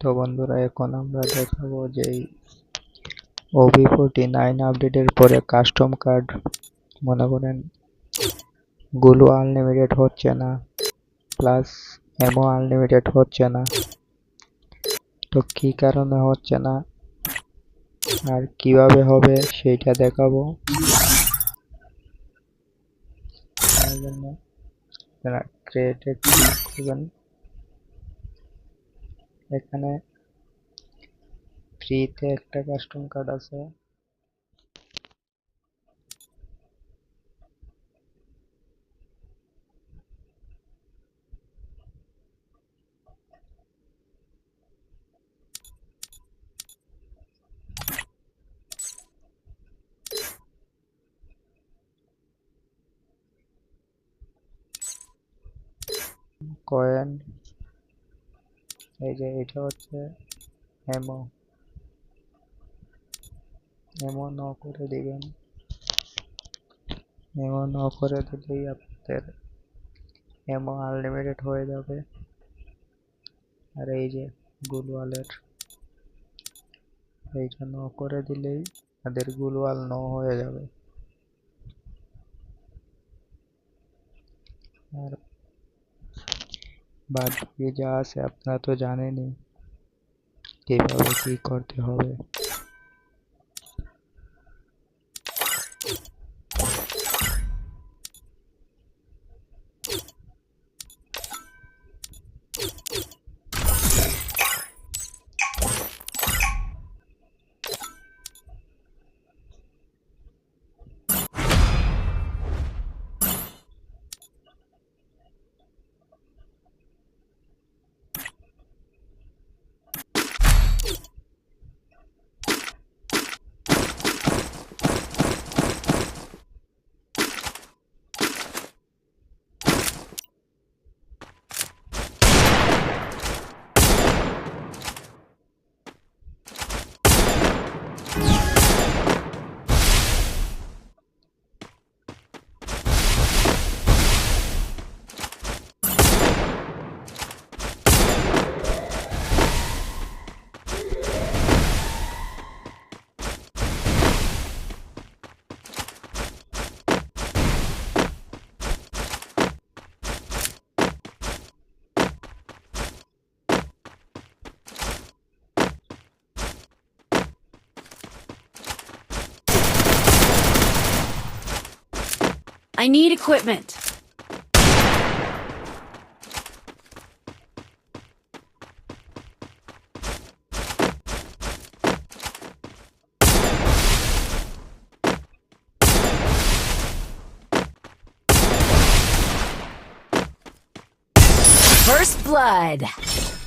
তো বন্ধুরা, এখন আমরা দেখাবো যে ওবি ফোরটি নাইন আপডেটের পরে কাস্টম কার্ড, মনে করেনগুলো আনলিমিটেড হচ্ছে না, প্লাস এমও আনলিমিটেড হচ্ছে না, তো কি কারণে হচ্ছে না, আর কীভাবে হবে সেইটা দেখাবো। তার করবেন। এখানে ফ্রিতে একটা কাস্টম কার্ড আছে। কয়েন এই যে এটা হচ্ছে এমো এমো ন করে দিবেন। এমো ন করে দিলেই আপনাদের এমো আনলিমিটেড হয়ে যাবে। আর এই যে গুল গুলওয়ালের এই জন্য করে দিলেই তাদের গুলওয়াল ন হয়ে যাবে। আর বাদ দিয়ে যা আছে আপনারা তো জানেনই। কীভাবে কি করতে হবে? I need equipment. First blood.